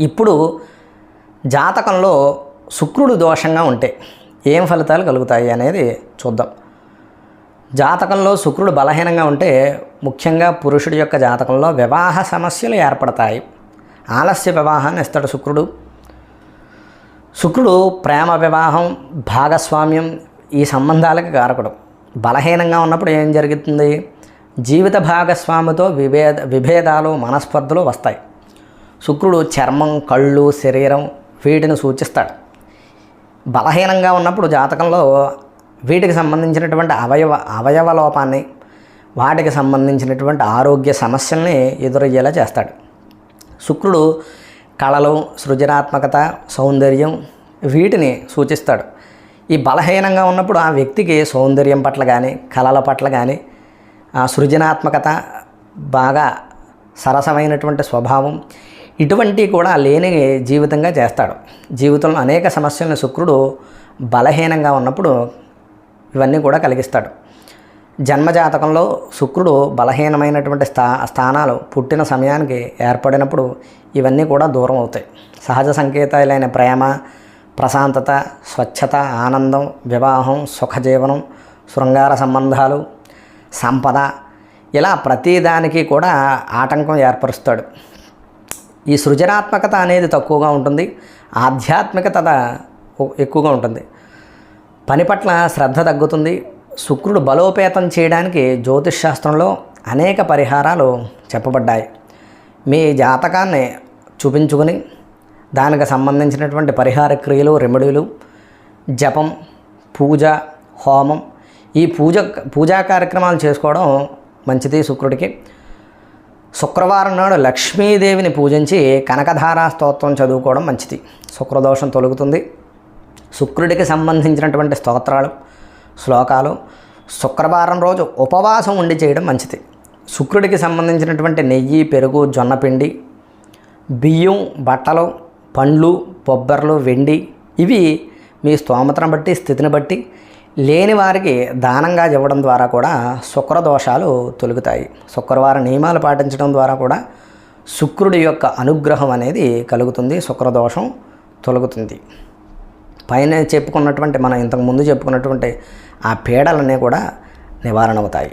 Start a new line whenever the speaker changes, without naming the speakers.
ఇప్పుడు జాతకంలో శుక్రుడు దోషంగా ఉంటే ఏం ఫలితాలు కలుగుతాయి అనేది చూద్దాం. జాతకంలో శుక్రుడు బలహీనంగా ఉంటే ముఖ్యంగా పురుషుడి యొక్క జాతకంలో వివాహ సమస్యలు ఏర్పడతాయి. ఆలస్య వివాహాన్ని ఇస్తాడు శుక్రుడు. శుక్రుడు ప్రేమ వివాహం భాగస్వామ్యం ఈ సంబంధాలకి కారకుడు. బలహీనంగా ఉన్నప్పుడు ఏం జరుగుతుంది? జీవిత భాగస్వామితో విభేద విభేదాలు మనస్పర్ధలు వస్తాయి. శుక్రుడు చర్మం కళ్ళు శరీరం వీటిని సూచిస్తాడు. బలహీనంగా ఉన్నప్పుడు జాతకంలో వీటికి సంబంధించినటువంటి అవయవ అవయవ లోపాన్ని వాటికి సంబంధించినటువంటి ఆరోగ్య సమస్యల్ని ఎదురయ్యేలా చేస్తాడు. శుక్రుడు కళలు సృజనాత్మకత సౌందర్యం వీటిని సూచిస్తాడు. ఈ బలహీనంగా ఉన్నప్పుడు ఆ వ్యక్తికి సౌందర్యం పట్ల కానీ కళల పట్ల కానీ ఆ సృజనాత్మకత బాగా సరసమైనటువంటి స్వభావం ఇటువంటి కూడా లేని జీవితంగా చేస్తాడు. జీవితంలో అనేక సమస్యలను శుక్రుడు బలహీనంగా ఉన్నప్పుడు ఇవన్నీ కూడా కలిగిస్తాడు. జన్మజాతకంలో శుక్రుడు బలహీనమైనటువంటి స్థా స్థానాలు పుట్టిన సమయానికి ఏర్పడినప్పుడు ఇవన్నీ కూడా దూరం అవుతాయి. సహజ సంకేతాలైన ప్రేమ ప్రశాంతత స్వచ్ఛత ఆనందం వివాహం సుఖజీవనం శృంగార సంబంధాలు సంపద ఇలా ప్రతిదానికి కూడా ఆటంకం ఏర్పరుస్తాడు. ఈ సృజనాత్మకత అనేది తక్కువగా ఉంటుంది. ఆధ్యాత్మికత ఎక్కువగా ఉంటుంది. పని పట్ల శ్రద్ధ తగ్గుతుంది. శుక్రుడు బలోపేతం చేయడానికి జ్యోతిష్ శాస్త్రంలో అనేక పరిహారాలు చెప్పబడ్డాయి. మీ జాతకాన్ని చూపించుకుని దానికి సంబంధించినటువంటి పరిహార క్రియలు రెమెడీలు జపం పూజ హోమం ఈ పూజ పూజా కార్యక్రమాలు చేసుకోవడం మంచిది శుక్రుడికి. శుక్రవారం నాడు లక్ష్మీదేవిని పూజించి కనకధారా స్తోత్రం చదువుకోవడం మంచిది. శుక్రదోషం తొలుగుతుంది. శుక్రుడికి సంబంధించినటువంటి స్తోత్రాలు శ్లోకాలు శుక్రవారం రోజు ఉపవాసం ఉండి చేయడం మంచిది. శుక్రుడికి సంబంధించినటువంటి నెయ్యి పెరుగు జొన్నపిండి బియ్యం బట్టలు పండ్లు బొబ్బర్లు వెండి ఇవి మీ స్తోమతను బట్టి స్థితిని బట్టి లేని వారికి దానంగా ఇవ్వడం ద్వారా కూడా శుక్రదోషాలు తొలుగుతాయి. శుక్రవార నియమాలు పాటించడం ద్వారా కూడా శుక్రుడి యొక్క అనుగ్రహం అనేది కలుగుతుంది శుక్రదోషం తొలగుతుంది. పైన చెప్పుకున్నటువంటి మనం ఇంతకుముందు చెప్పుకున్నటువంటి ఆ పీడలన్నీ కూడా నివారణ అవుతాయి.